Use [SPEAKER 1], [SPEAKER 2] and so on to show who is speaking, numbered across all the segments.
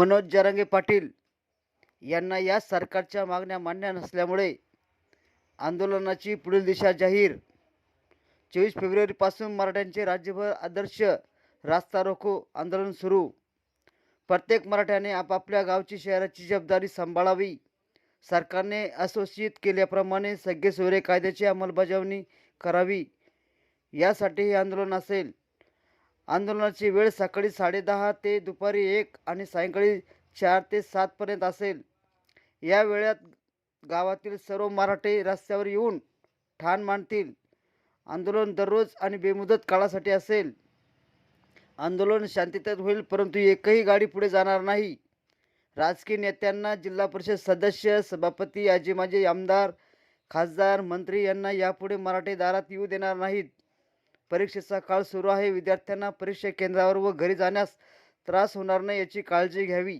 [SPEAKER 1] मनोज जरांगे पाटील यांना या सरकारच्या मागण्या मान्य नसल्यामुळे आंदोलनाची पुढील दिशा जाहीर. चोवीस फेब्रुवारीपासून मराठ्यांचे राज्यभर आदर्श रास्ता रोको आंदोलन सुरू. प्रत्येक मराठ्याने आपापल्या गावची शहराची जबाबदारी सांभाळावी. सरकारने असोसिएट केल्याप्रमाणे सगळे सोयरे कायद्याची अंमलबजावणी करावी. यासाठी हे आंदोलन असेल. आंदोलनाची वेळ सकाळी साडेदहा ते दुपारी एक आणि सायंकाळी चार ते सातपर्यंत असेल. या वेळात गावातील सर्व मराठे रस्त्यावर येऊन ठाण मांडतील. आंदोलन दररोज आणि बेमुदत काळासाठी असेल. आंदोलन शांततेत होईल परंतु एकही गाडी पुढे जाणार नाही. राजकीय नेत्यांना जिल्हा परिषद सदस्य सभापती आजी माजी आमदार खासदार मंत्री यांना यापुढे मराठे दारात येऊ देणार नाहीत. परीक्षेचा काळ सुरू आहे. विद्यार्थ्यांना परीक्षा केंद्रावर व घरी जाण्यास त्रास होणार नाही याची काळजी घ्यावी.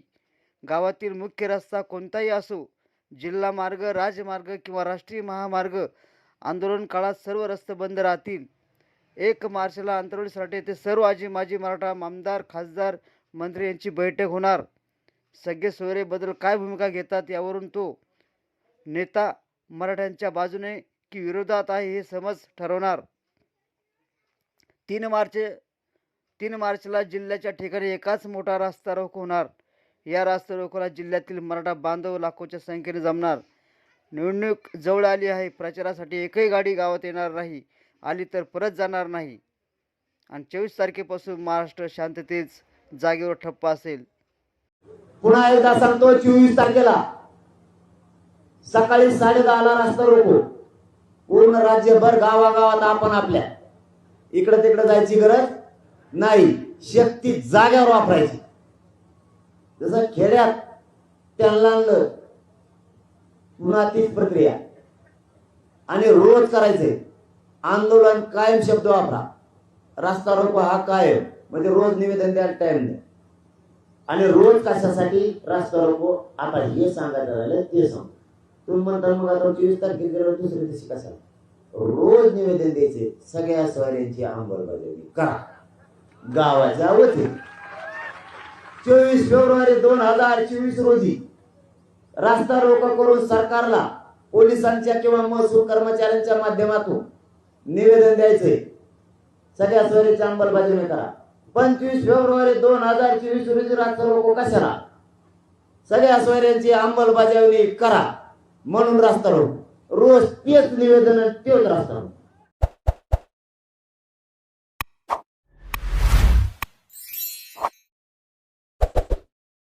[SPEAKER 1] गावातील मुख्य रस्ता कोणताही असो जिल्हा मार्ग राजमार्ग किंवा राष्ट्रीय महामार्ग आंदोलन काळात सर्व रस्ते बंद राहतील. एक मार्चला आंतरवलीसाठी येथे सर्व आजी माजी मराठा आमदार खासदार मंत्री यांची बैठक होणार. सगळे सोयरेबद्दल काय भूमिका घेतात यावरून तो नेता मराठ्यांच्या बाजूने की विरोधात आहे हे समज ठरवणार. तीन मार्च तीन मार्चला जिल्ह्याच्या ठिकाणी एकाच मोठा रास्ता रोको होणार. या रास्ता रोकोला जिल्ह्यातील मराठा बांधव लाखोच्या संख्येने जमणार. निवडणूक जवळ आली आहे प्रचारासाठी एकही गाडी गावात येणार नाही आली तर परत जाणार नाही. आणि चोवीस तारखेपासून महाराष्ट्र शांततेच जागेवर ठप्प असेल.
[SPEAKER 2] पुन्हा एकदा सांगतो चोवीस तारखेला सकाळी साडे ला रस्ता रोको. पूर्ण राज्यभर गावागावात आपण आपल्या इकडे तिकडे जायची गरज नाही. शक्ती जाग्यावर वापरायची. जसं खेड्यात त्यांना पुन्हा तीच प्रक्रिया. आणि रोज करायचंय आंदोलन कायम शब्द वापरा. रस्ता रोको हा कायम. म्हणजे रोज निवेदन द्यायला टाइम द्या आणि रोज कशासाठी रस्ता रोको? आता हे सांगायचं राहिलं ते सांग. तुम्ही म्हणता मग आता चोवीस तारखेला दुसऱ्या दिवशी कशाला? रोज निवेदन द्यायचे. सगळ्या स्वाऱ्यांची अंमलबजावणी करा गावाच्या वतीने चोवीस फेब्रुवारी दोन हजार चोवीस रोजी रास्ता रोको करून सरकारला पोलिसांच्या किंवा महसूल कर्मचाऱ्यांच्या माध्यमातून निवेदन द्यायचंय सगळ्या स्वारीची अंमलबजावणी करा. पंचवीस फेब्रुवारी दोन हजार चोवीस रोजी रास्ता रोको कशाला? सगळ्या सोयऱ्यांची अंमलबजावणी करा. म्हणून रास्ता रोको. रोज तेच निवेदन आणि तेच